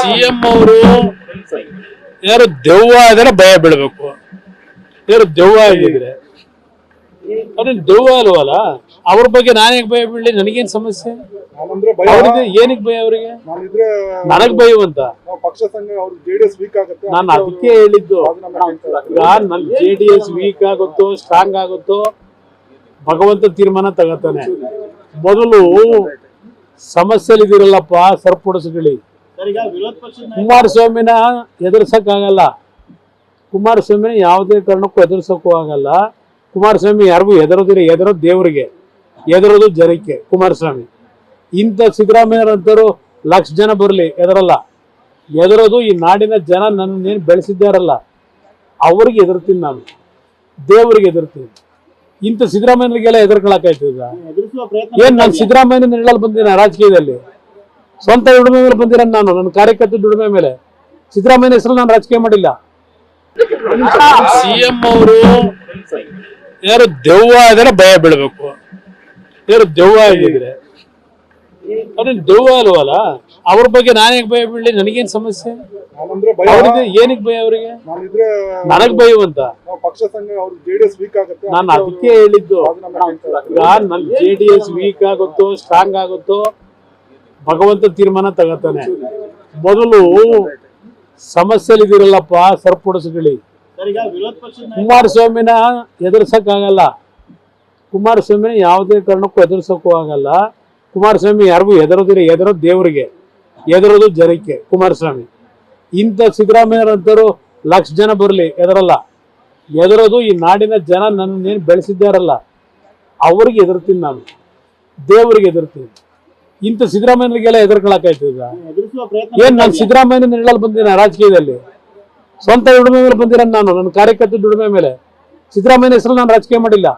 CM ಅವರು ಯಾರು ದೆವ್ವ ಆದರೆ ಭಯ ಬೀಳ್ಬೇಕು. ಯಾರು ದೆವ್ವ ಆಗಿದ್ರೆ. ಅದೇನು ದೆವ್ವ ಅಲ್ವಲ್ಲ? ಅವ್ರ ಬಗ್ಗೆ ನಾನೇ ಭಯ ಬೀಳಲಿ? ನನಗೇನ್ ಸಮಸ್ಯೆ? ಅವ್ರಿಗೆ ಏನಕ್ಕೆ ಭಯ ಅವರಿಗೆ? ನನಗ್ ಭಯವಂತ ನಾನು ಅದಕ್ಕೆ ಹೇಳಿದ್ದು. ನನ್ ಜೆ ಡಿ ಎಸ್ ವೀಕ್ ಆಗುತ್ತೋ ಸ್ಟ್ರಾಂಗ್ ಆಗುತ್ತೋ ಭಗವಂತ ತೀರ್ಮಾನ ತಗೋತಾನೆ. ಮೊದಲು ಸಮಸ್ಯೆಲಿದಿರಲ್ಲಪ್ಪ ಸರಿಪಡಿಸ್ಕೊಳ್ಳಿ ಕುಮಾರಸ್ವಾಮಿನ ಎದುರ್ಸಕ್ಕಾಗಲ್ಲ. ಕುಮಾರಸ್ವಾಮಿನ ಯಾವುದೇ ಕಾರಣಕ್ಕೂ ಎದುರ್ಸಕ್ಕೂ ಆಗಲ್ಲ. ಕುಮಾರಸ್ವಾಮಿ ಯಾರಿಗೂ ಎದುರೋದಿಲ್ಲ ಎದುರೋದು ದೇವರಿಗೆ. ಎದುರೋದು ಜನಕ್ಕೆ ಕುಮಾರಸ್ವಾಮಿ. ಇಂಥ ಸಿದ್ದರಾಮಯ್ಯರಂತರು ಲಕ್ಷ ಜನ ಬರಲಿ ಎದರಲ್ಲ ಎದುರೋದು ಈ ನಾಡಿನ ಜನ ನನ್ನೇನು ಬೆಳೆಸಿದ್ದಾರಲ್ಲ ಅವ್ರಿಗೆ ಎದುರ್ತೀನಿ ನಾನು. ದೇವರಿಗೆ ಎದುರ್ತೀನಿ ಇಂಥ ಸಿದ್ದರಾಮಯ್ಯನಿಗೆಲ್ಲ ಎದುರ್ಕೊಳಕಾಯ್ತದ ಏನ್ ನಾನು ಸಿದ್ದರಾಮಯ್ಯನ ನೆರಳಲ್ಲಿ ಬಂದಿನ ರಾಜಕೀಯದಲ್ಲಿ? ಸ್ವಂತ ದುಡಿಮೆ ಮೇಲೆ ಬಂದಿರ ನಾನು ನನ್ನ ಕಾರ್ಯಕರ್ತ ದುಡಿಮೆ ಮೇಲೆ. ಸಿದ್ದರಾಮಯ್ಯ ಹೆಸರು ನಾನು ರಾಜಕೀಯ ಮಾಡಿಲ್ಲ. ಸಿಎಂ ಅವರು ಯಾರು ದೆವ್ವ ಆದರೆ ಭಯ ಬೀಳ್ಬೇಕು. ಯಾರು ದೆವ್ವ ಆಗಿದ್ರೆ. ಅದೇ ದೆವ್ವ ಅಲ್ವಲ್ಲ? ಅವ್ರ ಬಗ್ಗೆ ನಾನೇ ಭಯ ಬೀಳಲಿ? ನನಗೇನ್ ಸಮಸ್ಯೆ? ಅವ್ರಿಗೆ ಏನಕ್ಕೆ ಭಯ ಅವರಿಗೆ? ನಾನಿದ್ರೆ ನನಗ್ ಭಯವಂತ ನಾವು ಪಕ್ಷ ಸಂಘ ಅವ್ರ ಜೆಡಿಎಸ್ ವೀಕ್ ಆಗುತ್ತೆ ನಾನು ಅದಕ್ಕೆ ಹೇಳಿದ್ದು. ನಾನು ನನ್ ಜೆ ಡಿ ಎಸ್ ವೀಕ್ ಆಗುತ್ತೋ ಸ್ಟ್ರಾಂಗ್ ಆಗುತ್ತೋ ಭಗವಂತ ತೀರ್ಮಾನ ತಗೋತಾನೆ. ಮೊದಲು ಸಮಸ್ಯೆಲಿದಿರಲ್ಲಪ್ಪ ಸರಿಪಡಿಸ್ಕೊಳ್ಳಿ ಕುಮಾರಸ್ವಾಮಿನ ಎದುರ್ಸಕ್ಕಾಗಲ್ಲ. ಕುಮಾರಸ್ವಾಮಿನ ಯಾವುದೇ ಕಾರಣಕ್ಕೂ ಎದುರ್ಸಕ್ಕೂ ಆಗಲ್ಲ. ಕುಮಾರಸ್ವಾಮಿ ಯಾರಿಗೂ ಎದುರೋದಿಲ್ಲ ಎದುರೋದು ದೇವರಿಗೆ. ಎದುರೋದು ಜನಕ್ಕೆ, ಕುಮಾರಸ್ವಾಮಿ. ಇಂಥ ಸಿದ್ದರಾಮಯ್ಯರಂತರು ಲಕ್ಷ ಜನ ಬರಲಿ ಎದರಲ್ಲ ಎದುರೋದು ಈ ನಾಡಿನ ಜನ ನನ್ನೇನು ಬೆಳೆಸಿದ್ದಾರಲ್ಲ, ಅವ್ರಿಗೆ ಎದುರ್ತೀನಿ ನಾನು. ದೇವರಿಗೆ ಎದುರ್ತೀನಿ ಇಂಥ ಸಿದ್ದರಾಮಯ್ಯನಿಗೆಲ್ಲ ಈಗ. ಏನ್ ನಾನು ಸಿದ್ದರಾಮಯ್ಯನ ನೆರಳಲ್ಲಿ ಬಂದಿನ ರಾಜಕೀಯದಲ್ಲಿ? ಸ್ವಂತ ದುಡಿಮೆ ಮೇಲೆ ಬಂದಿರ ನಾನು ನನ್ನ ಕಾರ್ಯಕರ್ತ ದುಡಿಮೆ ಮೇಲೆ. ಸಿದ್ದರಾಮಯ್ಯನ ಹೆಸರು ನಾನು ರಾಜಕೀಯ ಮಾಡಿಲ್ಲ.